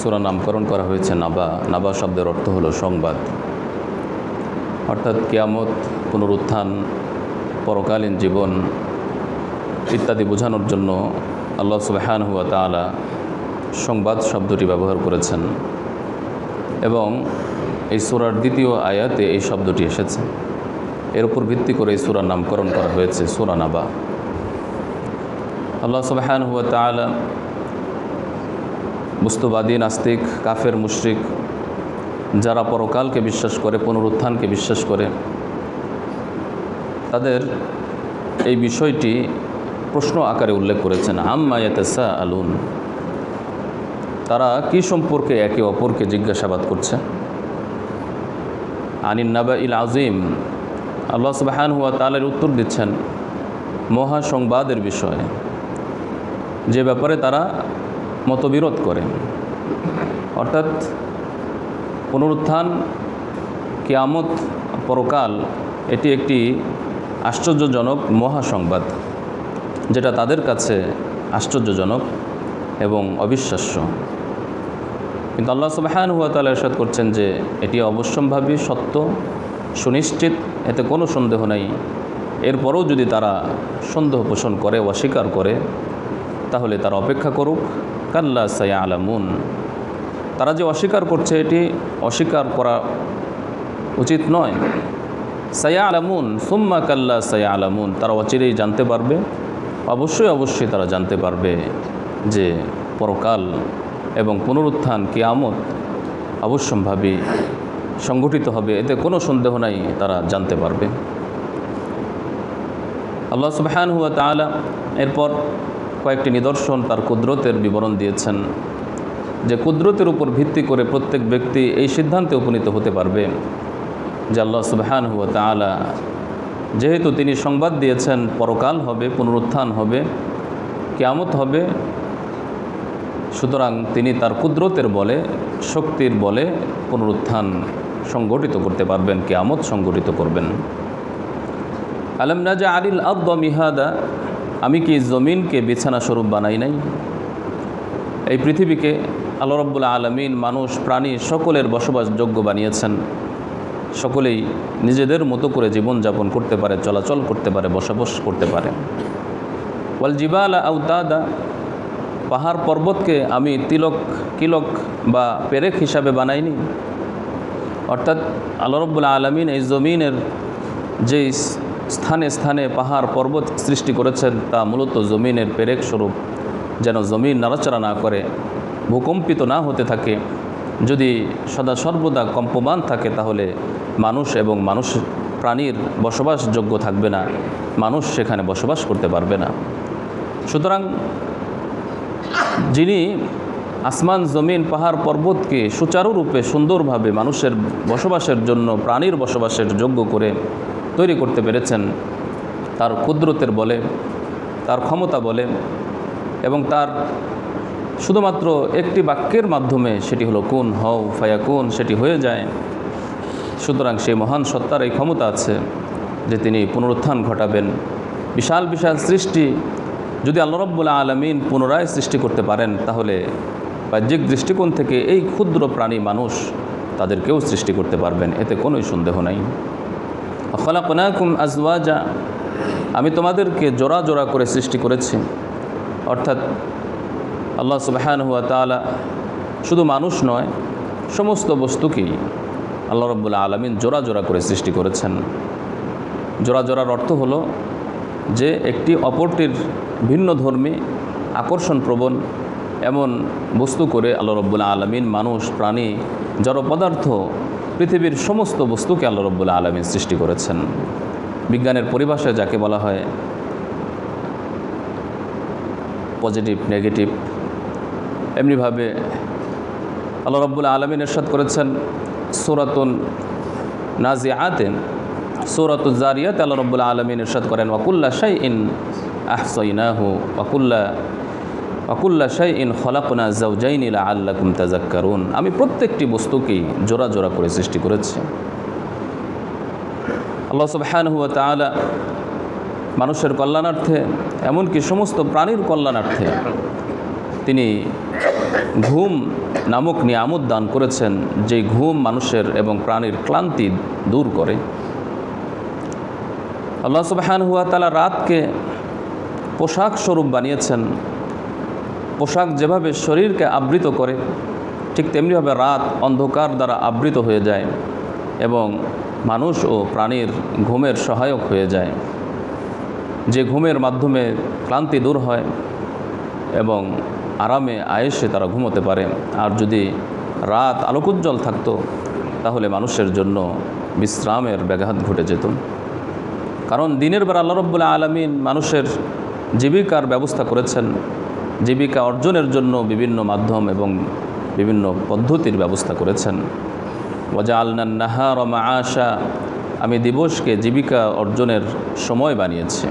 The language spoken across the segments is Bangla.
সুরা নামকরণ করা হয়েছে নাবা। নাবা শব্দের অর্থ হলো সংবাদ। অর্থাৎ কেয়ামত, পুনরুত্থান, পরকালীন জীবন ইত্যাদি বোঝানোর জন্য আল্লাহ সুবাহান হুয়া তালা সংবাদ শব্দটি ব্যবহার করেছেন এবং এই সুরার দ্বিতীয় আয়াতে এই শব্দটি এসেছে। এর উপর ভিত্তি করে এই সুরার নামকরণ করা হয়েছে সুরা নাবা। আল্লাহ সুবাহান হুয়া তালা বস্তুবাদী নাস্তিক, কাফের, মুশরিক, যারা পরকালকে বিশ্বাস করে, পুনরুত্থানকে বিশ্বাস করে, তাদের এই বিষয়টি প্রশ্ন আকারে উল্লেখ করেছেন আম্মায়াতেসা আলুন তারা কি সম্পর্কে একে অপরকে জিজ্ঞাসাবাদ করছে? আনিন নাবা ইল আজিম আল্লাহ সুবাহান হুয়া তালের উত্তর দিচ্ছেন মহা সংবাদের বিষয়ে। যে ব্যাপারে তারা মতবিরোধ করে। অর্থাৎ পুনরুত্থান কিয়ামত পরকাল এটি একটি আশ্চর্যজনক মহাসংবাদ, যেটা তাদের কাছে আশ্চর্যজনক এবং অবিশ্বাস্য। কিন্তু আল্লাহ সুবাহান হুয়া তালা এরশাদ করছেন যে এটি অবশ্যম্ভাবী, সত্য, সুনিশ্চিত, এতে কোনো সন্দেহ নেই। এরপরেও যদি তারা সন্দেহ পোষণ করে অস্বীকার করে, তাহলে তারা অপেক্ষা করুক। কাল্লা সায়া আলামুন তারা যে অস্বীকার করছে, এটি অস্বীকার করা উচিত নয়। সায়া আলামুন সুম্মা কাল্লা সায়া আলামুন তারা অচিরেই জানতে পারবে, অবশ্যই অবশ্যই তারা জানতে পারবে যে পরকাল এবং পুনরুত্থান কিয়ামত অবশ্যম্ভাবী সংগঠিত হবে, এতে কোনো সন্দেহ নাই, তারা জানতে পারবে। আল্লাহ সুবহান হুয়া তালা এরপর কয়েকটি নিদর্শন তার কুদরতের বিবরণ দিয়েছেন, যে কুদরতের উপর ভিত্তি করে প্রত্যেক ব্যক্তি এই সিদ্ধান্তে উপনীত হতে পারবে। যে আল্লাহ সুবহান হুয়া তালা যেহেতু তিনি সংবাদ দিয়েছেন, পরকাল হবে, পুনরুত্থান হবে, কেয়ামত হবে, সুতরাং তিনি তার কুদরতের বলে, শক্তির বলে পুনরুত্থান সংগঠিত করতে পারবেন, কেয়ামত সংগঠিত করবেন। আলম রাজা আলিল আব্দ মিহাদা আমি কি জমিনকে বিছানা স্বরূপ বানাই নাই? এই পৃথিবীকে আল্লাহ আলমিন মানুষ, প্রাণী সকলের বসবাসযোগ্য বানিয়েছেন। সকলেই নিজেদের মতো করে জীবনযাপন করতে পারে, চলাচল করতে পারে, বসবাস করতে পারে। ওয়াল জিবাল আউতাদা, পাহাড় পর্বতকে আমি তিলক, কিলক বা পেরেক হিসাবে বানাইনি। অর্থাৎ আল্লাহ আলমিন এই জমিনের যে স্থানে স্থানে পাহাড় পর্বত সৃষ্টি করেছেন তা মূলত জমিনের পেরেক স্বরূপ। যেন জমিন নাড়াচাড়া না করে, ভূকম্পিত না হতে থাকে। যদি সদা সর্বদা কম্পমান থাকে, তাহলে মানুষ এবং মানুষ প্রাণীর বসবাসযোগ্য থাকবে না। মানুষ সেখানে বসবাস করতে পারবে না। সুতরাং যিনি আসমান, জমিন, পাহাড়, পর্বতকে সুচারুরূপে সুন্দরভাবে মানুষের বসবাসের জন্য, প্রাণীর বসবাসের যোগ্য করে তৈরি করতে পেরেছেন, তার কুদরতের বলে, তার ক্ষমতা বলে এবং তার শুধুমাত্র একটি বাক্যের মাধ্যমে সেটি হলো, কোন হও ফায়া কোন সেটি হয়ে যায়। সুতরাং সেই মহান সত্তার এই ক্ষমতা আছে যে তিনি পুনরুত্থান ঘটাবেন। বিশাল বিশাল সৃষ্টি। যদি আল্লাহ রব্বুল্লা আলমিন পুনরায় সৃষ্টি করতে পারেন, তাহলে বাহ্যিক দৃষ্টিকোণ থেকে এই ক্ষুদ্র প্রাণী মানুষ তাদেরকেও সৃষ্টি করতে পারবেন, এতে কোনোই সন্দেহ নাই। খলাকুম আজওয়াজা। আমি তোমাদেরকে জোড়া জোড়া করে সৃষ্টি করেছি। অর্থাৎ আল্লাহ সুবাহান হুয়া তালা শুধু মানুষ নয়, সমস্ত বস্তুকেই আল্লাহ রব্বুল্লা আলমিন জোড়া জোড়া করে সৃষ্টি করেছেন। জোড়া জোড়ার অর্থ হলো যে একটি অপরটির ভিন্ন ধর্মী, আকর্ষণপ্রবণ এমন বস্তু করে আল্লাহ রব্বুল্লা আলমিন মানুষ, প্রাণী, জড় পদার্থ পৃথিবীর সমস্ত বস্তুকে আল্লাহ রব্বুল্লা আলমিন সৃষ্টি করেছেন। বিজ্ঞানের পরিভাষায় যাকে বলা হয় পজিটিভ নেগেটিভ এমনিভাবে আল্লাহ রব্বুল্লা আলমিন এরশাদ করেছেন সুরাতুন নাজি আতেন সৌরাতুল জারিয়াত আল্লাহ রব্বুল্লা আলমিন ইরশাদ করেন ওয়াকুল্লা শাই ইন আহসাইনাহু ওয়াকুল্লা ওয়াকুল্লা শাই ইন খলাকুনা জাউজাইনিলা আল্লাকুম তাজাক্কারুন আমি প্রত্যেকটি বস্তুকেই জোড়া জোড়া করে সৃষ্টি করেছি। আল্লাহ সুবহানাহু ওয়া তাআলা মানুষের কল্যাণার্থে, এমনকি সমস্ত প্রাণীর কল্যাণার্থে তিনি ঘুম নামক নিয়ামত দান করেছেন যে ঘুম মানুষের এবং প্রাণীর ক্লান্তি দূর করে। আল্লাহ সুবহান হুয়া তালা রাতকে পোশাক স্বরূপ বানিয়েছেন। পোশাক যেভাবে শরীরকে আবৃত করে, ঠিক তেমনিভাবে রাত অন্ধকার দ্বারা আবৃত হয়ে যায় এবং মানুষ ও প্রাণীর ঘুমের সহায়ক হয়ে যায়। যে ঘুমের মাধ্যমে ক্লান্তি দূর হয় এবং আরামে আয়েসে তারা ঘুমোতে পারে। আর যদি রাত আলোকোজ্জ্বল থাকতো, তাহলে মানুষের জন্য বিশ্রামের ব্যাঘাত ঘটে যেত। কারণ দিনের বেলা আল্লাহ রব্বুল্লা আলমিন মানুষের জীবিকার ব্যবস্থা করেছেন। জীবিকা অর্জনের জন্য বিভিন্ন মাধ্যম এবং বিভিন্ন পদ্ধতির ব্যবস্থা করেছেন। ওজা আলনান নাহার আশা আমি দিবসকে জীবিকা অর্জনের সময় বানিয়েছি।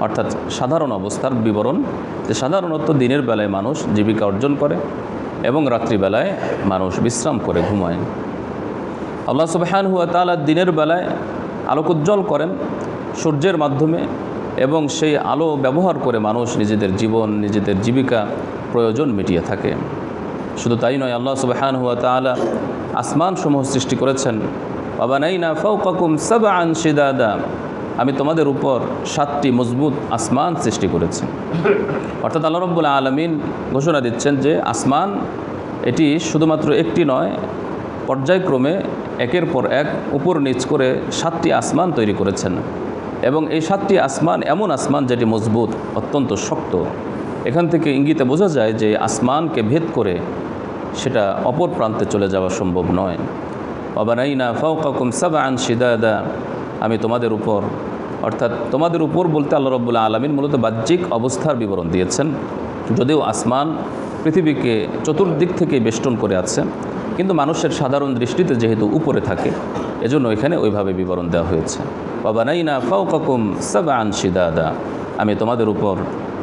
অর্থাৎ সাধারণ অবস্থার বিবরণ, যে সাধারণত দিনের বেলায় মানুষ জীবিকা অর্জন করে এবং রাত্রিবেলায় মানুষ বিশ্রাম করে ঘুমায়। আল্লাহ সুবহান হুয়া তালা দিনের বেলায় আলোকোজ্জ্বল করেন, সূর্যের মাধ্যমে এবং সেই আলো ব্যবহার করে মানুষ নিজেদের জীবন, নিজেদের জীবিকা প্রয়োজন মিটিয়ে থাকে। শুধু তাই নয়, আল্লাহ সুবহান হুয়া তালা আসমান সমূহ সৃষ্টি করেছেন। বাবা নাই না ফৌকাকুম সব আন সিদাদা আমি তোমাদের উপর সাতটি মজবুত আসমান সৃষ্টি করেছি। অর্থাৎ আল্লাহ রব্বুল আলমিন ঘোষণা দিচ্ছেন যে আসমান এটি শুধুমাত্র একটি নয়, পর্যায়ক্রমে একের পর এক উপর নিচ করে সাতটি আসমান তৈরি করেছেন। এবং এই সাতটি আসমান এমন আসমান যেটি মজবুত, অত্যন্ত শক্ত। এখান থেকে ইঙ্গিতে বোঝা যায় যে আসমানকে ভেদ করে সেটা অপর প্রান্তে চলে যাওয়া সম্ভব নয়। অবানাইনা ফাউকাকুম সাবান সিদাদা আমি তোমাদের উপর, অর্থাৎ তোমাদের উপর বলতে আল্লাহ রব্বুল্লা আলমিন মূলত বাহ্যিক অবস্থার বিবরণ দিয়েছেন। যদিও আসমান পৃথিবীকে চতুর্দিক থেকে বেষ্টন করে আছে, কিন্তু মানুষের সাধারণ দৃষ্টিতে যেহেতু উপরে থাকে, এজন্য এখানে ওইভাবে বিবরণ দেওয়া হয়েছে। বাবানাইনা ফাউকাকুম সাবান সিদাদা আমি তোমাদের উপর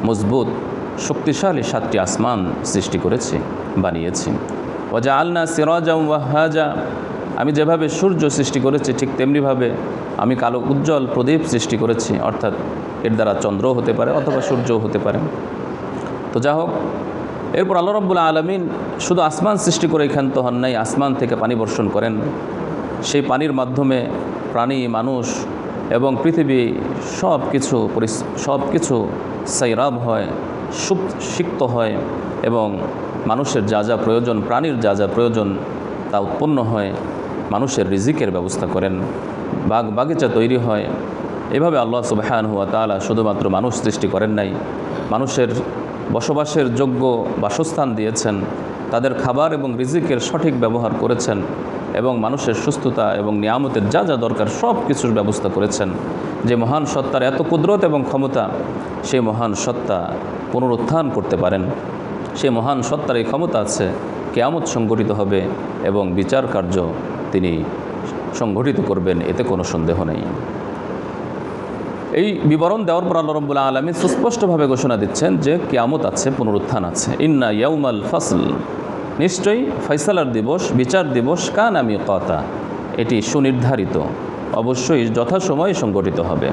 মজবুত, শক্তিশালী সাতটি আসমান সৃষ্টি করেছি, বানিয়েছি। ওজা আলনা সিরাজা ওয়াহাজা আমি যেভাবে সূর্য সৃষ্টি করেছি, ঠিক তেমনিভাবে আমি কালো উজ্জ্বল প্রদীপ সৃষ্টি করেছি, অর্থাৎ এর দ্বারা চন্দ্রও হতে পারে অথবা সূর্যও হতে পারে। তো যা হোক, এরপর আল্লাহ রব্বুল্লা আলমিন শুধু আসমান সৃষ্টি করে ক্ষান্ত হন নাই, আসমান থেকে পানি বর্ষণ করেন। সেই পানির মাধ্যমে প্রাণী, মানুষ এবং পৃথিবী সব কিছু সব কিছু সাইরাব হয় সিক্ত হয় এবং মানুষের যা যা প্রয়োজন, প্রাণীর যা যা প্রয়োজন তা উৎপন্ন হয়, মানুষের রিজিকের ব্যবস্থা করেন। বাগ বাগিচা তৈরি হয়। এভাবে আল্লাহ সুবাহান হুয়া তালা শুধুমাত্র মানুষ সৃষ্টি করেন নাই, মানুষের বসবাসের যোগ্য বাসস্থান দিয়েছেন, তাদের খাবার এবং রিজিকের সঠিক ব্যবহার করেছেন এবং মানুষের সুস্থতা এবং নিয়ামতের যা যা দরকার সব কিছুর ব্যবস্থা করেছেন। যে মহান সত্তার এত কুদরত এবং ক্ষমতা, সেই মহান সত্তা পুনরুত্থান করতে পারেন। সেই মহান সত্তার এই ক্ষমতা আছে, কেয়ামত সংগঠিত হবে এবং বিচার কার্য তিনি সংগঠিত করবেন, এতে কোনো সন্দেহ নেই। এই বিবরণ দেওয়ার পর আল্লাহ রব্বুল্লাহ আলমী সুস্পষ্টভাবে ঘোষণা দিচ্ছেন যে কেয়ামত আছে, পুনরুত্থান আছে। ইন্না ইয়াউমাল ফসল। নিশ্চয়ই ফয়সালার দিবস, বিচার দিবস, কান আমি কথা এটি সুনির্ধারিত। অবশ্যই যথাসময়ে সংগঠিত হবে।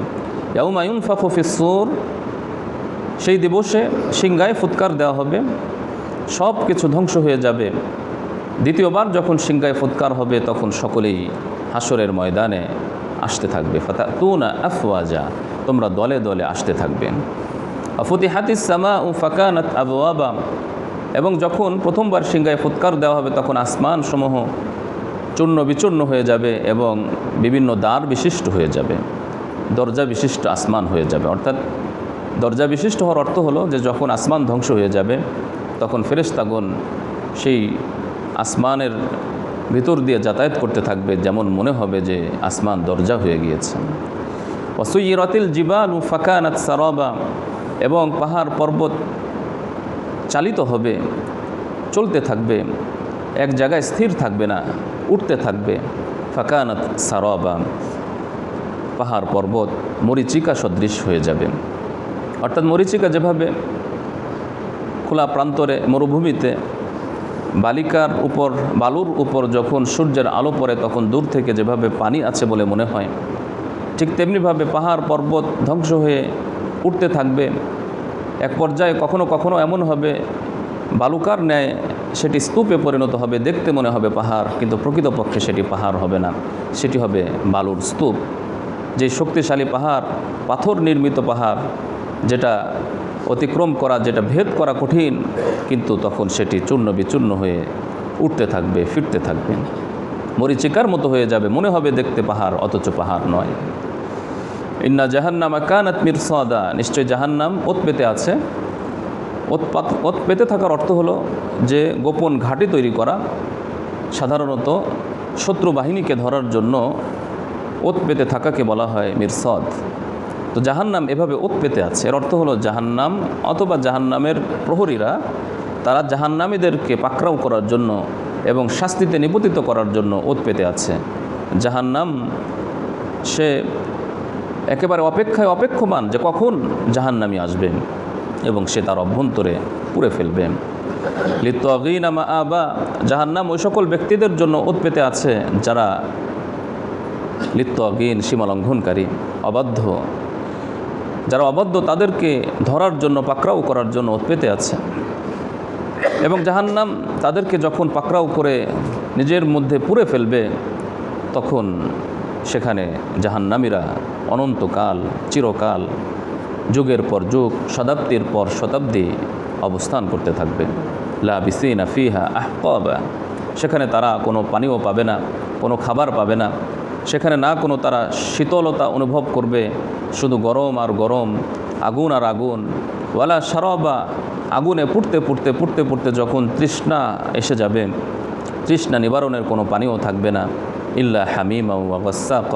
ইয়াউমায়ুন ফাফুফিসুর সেই দিবসে সিংগায় ফুৎকার দেওয়া হবে। সব কিছু ধ্বংস হয়ে যাবে। দ্বিতীয়বার যখন সিংগায় ফুৎকার হবে, তখন সকলেই হাসরের ময়দানে আসতে থাকবে। ফাতা তুনা আফওয়াজা। তোমরা দলে দলে আসতে থাকবে। ফতি হাতিস সামা ও ফাকানাত আবওয়াবা। এবং যখন প্রথমবার সিংগায় ফুৎকার দেওয়া হবে, তখন আসমান সমূহ চূর্ণ বিচূর্ণ হয়ে যাবে এবং বিভিন্ন দ্বার বিশিষ্ট হয়ে যাবে। দরজা বিশিষ্ট আসমান হয়ে যাবে। অর্থাৎ দরজা বিশিষ্ট হওয়ার অর্থ হলো যে, যখন আসমান ধ্বংস হয়ে যাবে, তখন ফেরেশতাগণ সেই আসমানের ভিতর দিয়ে যাতায়াত করতে থাকবে, যেমন মনে হবে যে, আসমান দরজা হয়ে গিয়েছে। অসুইরতিল জিবাল ও ফাকানাত সারবা এবং পাহাড় পর্বত চালিত হবে, চলতে থাকবে, এক জায়গায় স্থির থাকবে না, উঠতে থাকবে। ফাকানাত সারবা, পাহাড় পর্বত, মরিচিকা সদৃশ হয়ে যাবে। অর্থাৎ মরিচিকা যেভাবে খোলা প্রান্তরে মরুভূমিতে বালিকার উপর, বালুর উপর যখন সূর্যের আলো পড়ে, তখন দূর থেকে যেভাবে পানি আছে বলে মনে হয়, ঠিক তেমনিভাবে পাহাড় পর্বত ধ্বংস হয়ে উঠতে থাকবে। এক পর্যায়ে কখনো কখনো এমন হবে, বালুকার ন্যায় সেটি স্তূপে পরিণত হবে, দেখতে মনে হবে পাহাড়, কিন্তু প্রকৃতপক্ষে সেটি পাহাড় হবে না। সেটি হবে বালুর স্তূপ। যে শক্তিশালী পাহাড়, পাথর নির্মিত পাহাড়, যেটা অতিক্রম করা, যেটা ভেদ করা কঠিন, কিন্তু তখন সেটি চূর্ণ বিচূর্ণ হয়ে উঠতে থাকবে, ফিরতে থাকবে। মরিচিকার মতো হয়ে যাবে, মনে হবে দেখতে পাহাড়, অথচ পাহাড় নয়। ইন্না জাহান্নাম কানাত মির সদা নিশ্চয় জাহান্নাম ওত পেতে আছে। ওৎপাত ওত পেতে থাকার অর্থ হলো যে গোপন ঘাঁটি তৈরি করা, সাধারণত শত্রু বাহিনীকে ধরার জন্য ওত পেতে থাকাকে বলা হয় মিরসদ। তো জাহান্নাম এভাবে ওত পেতে আছে। এর অর্থ হলো জাহান্নাম অথবা জাহান্নামের প্রহরীরা, তারা জাহান্নামীদেরকে পাকড়াও করার জন্য এবং শাস্তিতে নিপতিত করার জন্য ওত পেতে আছে। জাহান্নাম সে একেবারে অপেক্ষায় অপেক্ষমান যে কখন জাহান্নামি আসবেন এবং সে তার অভ্যন্তরে পুড়ে ফেলবে। লিত্তগিন আমা আবা, জাহান্নাম ওই সকল ব্যক্তিদের জন্য উৎপেতে আছে যারা লিত্তগিন সীমালঙ্ঘনকারী, অবাধ্য। যারা অবাধ্য তাদেরকে ধরার জন্য, পাকড়াও করার জন্য উৎপেতে আছে। এবং জাহান্নাম তাদেরকে যখন পাকড়াও করে নিজের মধ্যে পুড়ে ফেলবে, তখন সেখানে জাহান্নামীরা অনন্তকাল, চিরকাল, যুগের পর যুগ, শতাব্দীর পর শতাব্দী অবস্থান করতে থাকবে। লা বিসিনা ফিহা আহকবা। সেখানে তারা কোনো পানীয় পাবে না, কোনো খাবার পাবে না। সেখানে না কোনো তারা শীতলতা অনুভব করবে, শুধু গরম আর গরম, আগুন আর আগুন। ওয়ালা সারবা আগুনে পুড়তে পুড়তে পুড়তে পুড়তে যখন তৃষ্ণা এসে যাবে, তৃষ্ণা নিবারণের কোনো পানীয় থাকবে না। ইল্লা হামিমা ওয়াসাক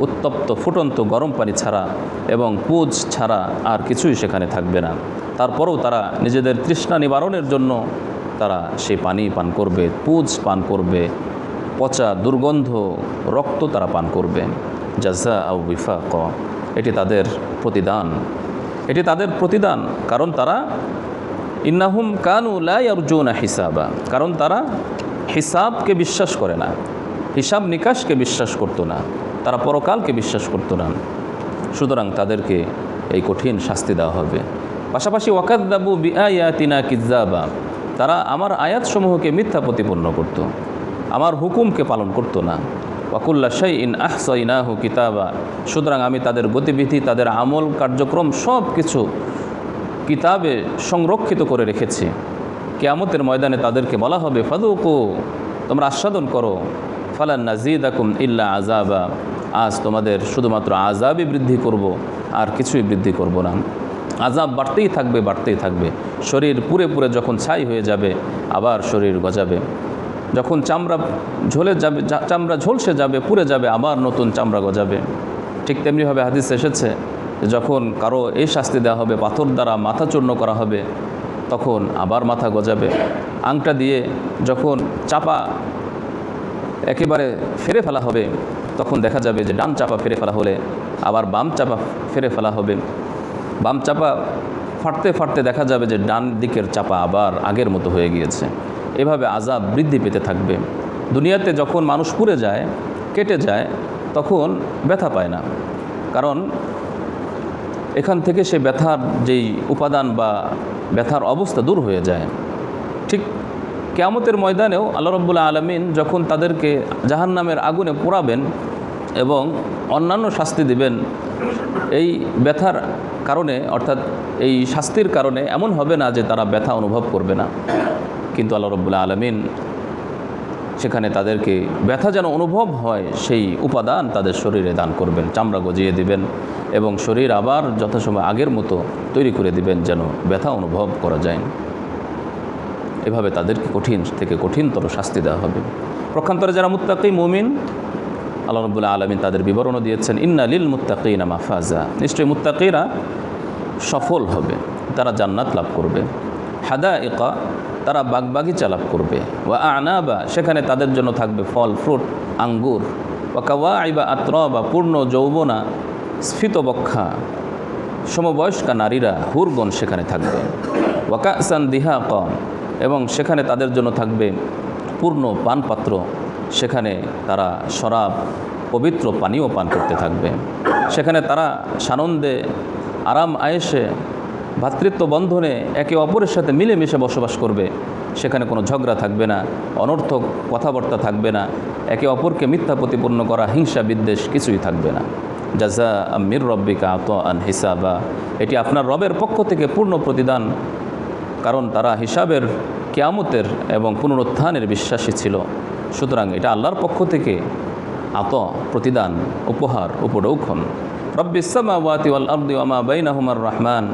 উত্তপ্ত ফুটন্ত গরম পানি ছাড়া এবং পুজ ছাড়া আর কিছুই সেখানে থাকবে না। তারপরেও তারা নিজেদের তৃষ্ণা নিবারণের জন্য তারা সেই পানি পান করবে, পুজ পান করবে, পচা দুর্গন্ধ, রক্ত তারা পান করবে। জাজা আউ বিফাক। এটি তাদের প্রতিদান। এটি তাদের প্রতিদান, কারণ তারা ইন্নাহুম কানু লাই অর্জুনা হিসাবা। কারণ তারা হিসাবকে বিশ্বাস করে না। হিসাব নিকাশকে বিশ্বাস করতো না, তারা পরকালকে বিশ্বাস করতো না। সুতরাং তাদেরকে এই কঠিন শাস্তি দেওয়া হবে। পাশাপাশি ওয়াকাদ্দাবু বিআয়াতিনা কিজাবা তারা আমার আয়াতসমূহকে মিথ্যা প্রতিপন্ন করত। আমার হুকুমকে পালন করতো না। ওয়াকুল্লা শাই ইন আহসাইনাহু কিতাবা, সুতরাং আমি তাদের গতিবিধি, তাদের আমল, কার্যক্রম সব কিছু কিতাবে সংরক্ষিত করে রেখেছি। কেয়ামতের ময়দানে তাদেরকে বলা হবে, ফাদুকু, তোমরা আস্বাদন করো। ফালান নাজিদ আকুম ইল্লা আজাবা আজ তোমাদের শুধুমাত্র আজাবই বৃদ্ধি করব, আর কিছুই বৃদ্ধি করব না। আজাব বাড়তেই থাকবে বাড়তেই থাকবে। শরীর পুরে পুরে যখন ছাই হয়ে যাবে, আবার শরীর গজাবে। যখন চামড়া ঝোলে যাবে চামড়া ঝলসে যাবে, পুড়ে যাবে, আবার নতুন চামড়া গজাবে। ঠিক তেমনিভাবে হাদিস এসেছে যখন কারও এই শাস্তি দেওয়া হবে, পাথর দ্বারা মাথা চূর্ণ করা হবে, তখন আবার মাথা গজাবে। আংটা দিয়ে যখন চাপা একেবারে ফেরে ফেলা হবে, তখন দেখা যাবে যে ডান চাপা ফেরে ফেলা হলে আবার বাম চাপা ফেরে ফেলা হবে। বাম চাপা ফাটতে ফাটতে দেখা যাবে যে ডান দিকের চাপা আবার আগের মতো হয়ে গিয়েছে। এভাবে আজাব বৃদ্ধি পেতে থাকবে। দুনিয়াতে যখন মানুষ পুড়ে যায়, কেটে যায়, তখন ব্যথা পায় না। কারণ এখান থেকে সে ব্যথার যেই উপাদান বা ব্যথার অবস্থা দূর হয়ে যায়। ঠিক কেয়ামতের ময়দানেও আল্লাহ রব্বুল্লাহ আলমিন যখন তাদেরকে জাহান্নামের আগুনে পোড়াবেন এবং অন্যান্য শাস্তি দিবেন, এই ব্যথার কারণে, অর্থাৎ এই শাস্তির কারণে এমন হবে না যে তারা ব্যথা অনুভব করবে না। কিন্তু আল্লাহ রব্বুল্লাহ আলমিন সেখানে তাদেরকে ব্যথা যেন অনুভব হয়, সেই উপাদান তাদের শরীরে দান করবেন, চামড়া গজিয়ে দিবেন এবং শরীর আবার যথাসময় আগের মতো তৈরি করে দিবেন যেন ব্যথা অনুভব করা যায়। এভাবে তাদেরকে কঠিন থেকে কঠিনতর শাস্তি দেওয়া হবে। প্রক্ষান্তরে যারা মুত্তাকি মুমিন, আল্লাহ রবুল্লাহ আলমিন তাদের বিবরণও দিয়েছেন, ইন্না লিল মুত্তাকিনা মাফাজা। নিশ্চয়ই মুত্তাকিরা সফল হবে, তারা জান্নাত লাভ করবে। হাদা একা তারা বাগবাগিচা লাভ করবে। ওয়া আনাবা, সেখানে তাদের জন্য থাকবে ফল, ফ্রুট, আঙ্গুর। ওয়া কাওয়া আইবা আত্রবা, পূর্ণ যৌবনা, স্ফীতবক্ষা, সমবয়স্কা নারীরা, হুরগণ সেখানে থাকবে। ওয়াকাসান দিহা কম এবং সেখানে তাদের জন্য থাকবে পূর্ণ পানপাত্র। সেখানে তারা শরাব, পবিত্র পানীয় পান করতে থাকবে। সেখানে তারা সানন্দে, আরাম আয়েসে ভ্রাতৃত্ব বন্ধনে একে অপরের সাথে মিলেমিশে বসবাস করবে। সেখানে কোনো ঝগড়া থাকবে না, অনর্থক কথাবার্তা থাকবে না, একে অপরকে মিথ্যা প্রতিপন্ন করা, হিংসা বিদ্বেষ কিছুই থাকবে না। জাজা আমির রব্বিকা আত আন হিসাবা। এটি আপনার রবের পক্ষ থেকে পূর্ণ প্রতিদান। কারণ তারা হিসাবের কেয়ামতের এবং পুনরুত্থানের বিশ্বাসী ছিল। সুতরাং এটা আল্লাহর পক্ষ থেকে আত, প্রতিদান, উপহার আরদি ওয়ামা বাইনাহুমার রহমান।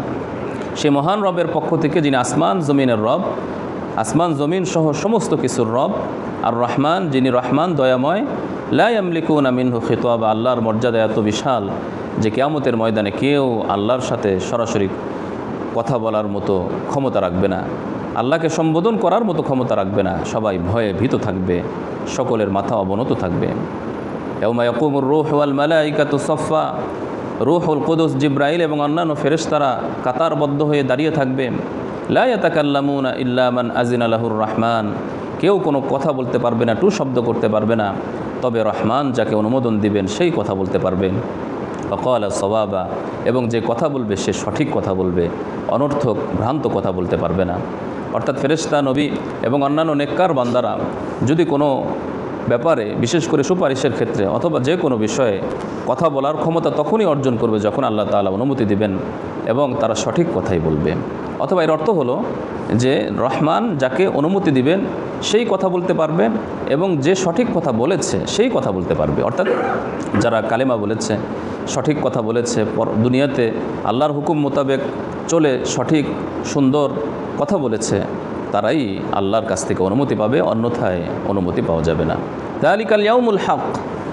সে মহান রবের পক্ষ থেকে যিনি আসমান জমিনের রব, আসমান জমিন সহ সমস্ত কিছুর রব, আর রহমান যিনি রহমান দয়াময় লাইমলিকুন আমিনহু খিতাব, আল্লাহর মর্যাদা এত বিশাল যে কেয়ামতের ময়দানে কেউ আল্লাহর সাথে সরাসরি কথা বলার মতো ক্ষমতা রাখবে না। আল্লাহকে সম্বোধন করার মতো ক্ষমতা রাখবে না। সবাই ভয়ে ভীত থাকবে। সকলের মাথা অবনত থাকবে। এউমায়কুমুর রুহ ওয়াল মালাইকাতু সফা রুহুল কুদুস জিব্রাইল এবং অন্যান্য ফেরেশতারা কাতারবদ্ধ হয়ে দাঁড়িয়ে থাকবে। লা ইয়াতাকাল্লামুনা ইল্লা মান আজিন আলাহুর রহমান। কেউ কোনো কথা বলতে পারবে না, টু শব্দ করতে পারবে না। তবে রহমান যাকে অনুমোদন দিবেন, সেই কথা বলতে পারবেন। অকল সবাবা এবং যে কথা বলবে সে সঠিক কথা বলবে, অনর্থক, ভ্রান্ত কথা বলতে পারবে না। অর্থাৎ ফেরেস্তা নবী এবং অন্যান্য নেককার বান্দারা যদি কোনো ব্যাপারে, বিশেষ করে সুপারিশের ক্ষেত্রে অথবা যে কোনো বিষয়ে কথা বলার ক্ষমতা তখনই অর্জন করবে যখন আল্লাহ তালা অনুমতি দিবেন এবং তারা সঠিক কথাই বলবে। অথবা এর অর্থ হলো যে রহমান যাকে অনুমতি দিবেন, সেই কথা বলতে পারবে এবং যে সঠিক কথা বলেছে, সেই কথা বলতে পারবে। অর্থাৎ যারা কালেমা বলেছে, সঠিক কথা বলেছে দুনিয়াতে আল্লাহর হুকুম মোতাবেক চলে সঠিক, সুন্দর কথা বলেছে, তারাই আল্লাহর কাছ থেকে অনুমতি পাবে, অন্যথায় অনুমতি পাওয়া যাবে না। তালিকাল ইয়াউমুল হক।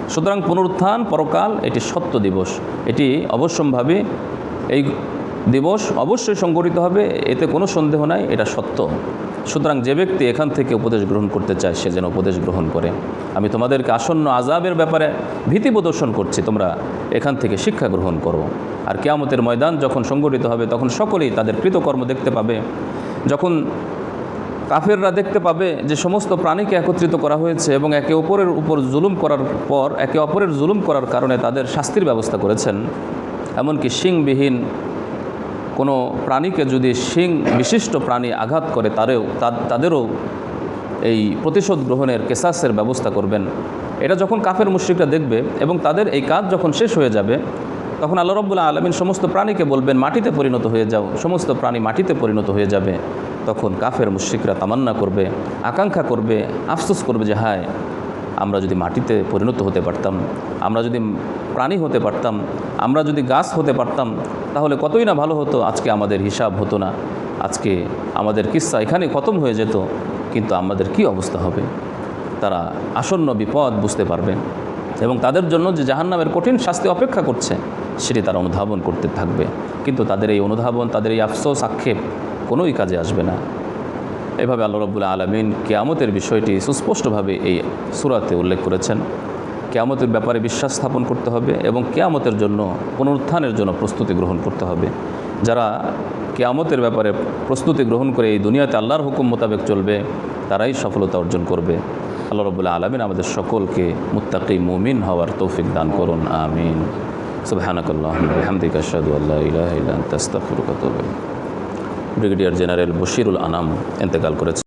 সুতরাং পুনরুত্থান, পরকাল, এটি সত্য দিবস। এটি অবশ্যম্ভাবী। এই দিবস অবশ্যই সংগঠিত হবে, এতে কোনো সন্দেহ নাই, এটা সত্য। সুতরাং যে ব্যক্তি এখান থেকে উপদেশ গ্রহণ করতে চায়, সে যেন উপদেশ গ্রহণ করে। আমি তোমাদেরকে আসন্ন আজাবের ব্যাপারে ভীতি প্রদর্শন করছি, তোমরা এখান থেকে শিক্ষা গ্রহণ করো। আর কেয়ামতের ময়দান যখন সংগঠিত হবে, তখন সকলেই তাদের কৃতকর্ম দেখতে পাবে। যখন কাফেররা দেখতে পাবে যে সমস্ত প্রাণীকে একত্রিত করা হয়েছে এবং একে অপরের উপর জুলুম করার পর, একে অপরের জুলুম করার কারণে তাদের শাস্তির ব্যবস্থা করেছেন, এমনকি শিংবিহীন কোনো প্রাণীকে যদি শিং বিশিষ্ট প্রাণী আঘাত করে তারেও তাদেরও এই প্রতিশোধ গ্রহণের কেসাসের ব্যবস্থা করবেন। এটা যখন কাফের মুশ্রিকরা দেখবে এবং তাদের এই কাজ যখন শেষ হয়ে যাবে, তখন আল্লাহ রব্বুল্লাহ আলমিন সমস্ত প্রাণীকে বলবেন, মাটিতে পরিণত হয়ে যাও। সমস্ত প্রাণী মাটিতে পরিণত হয়ে যাবে। তখন কাফের মুশ্রিকরা তামান্না করবে, আকাঙ্ক্ষা করবে, আফসোস করবে যে, হায়, আমরা যদি মাটিতে পরিণত হতে পারতাম, আমরা যদি প্রাণী হতে পারতাম, আমরা যদি গাছ হতে পারতাম তাহলে কতই না ভালো হতো? আজকে আমাদের হিসাব হতো না। আজকে আমাদের কিস্সা এখানে খতম হয়ে যেত, কিন্তু আমাদের কি অবস্থা হবে? তারা আসন্ন বিপদ বুঝতে পারবে। এবং তাদের জন্য যে জাহান্নামের কঠিন শাস্তি অপেক্ষা করছে, সেটি তারা অনুধাবন করতে থাকবে। কিন্তু তাদের এই অনুধাবন, তাদের এই আফসোস, আক্ষেপ কোনোই কাজে আসবে না। এভাবে আল্লাহ রব্বুল আলমিন কেয়ামতের বিষয়টি সুস্পষ্টভাবে এই সুরাতে উল্লেখ করেছেন। কেয়ামতের ব্যাপারে বিশ্বাস স্থাপন করতে হবে এবং কেয়ামতের জন্য পুনরুত্থানের জন্য প্রস্তুতি গ্রহণ করতে হবে। যারা কেয়ামতের ব্যাপারে প্রস্তুতি গ্রহণ করে এই দুনিয়াতে আল্লাহর হুকুম মোতাবেক চলবে, তারাই সফলতা অর্জন করবে। আল্লাহ রবুল্লাহ আলমিন আমাদের সকলকে মুত্তাকি মুমিন হওয়ার তৌফিক দান করুন, আমিন। সুবহানাকাল্লাহ হামদিক আশহাদু আল্লা ইলাহা ইল্লা আনতা, আস্তাগফিরুকা ওয়া আতুবু ইলাইক। ব্রিগেডিয়ার জেনারেল বশিরুল আনাম ইন্তেকাল করেছে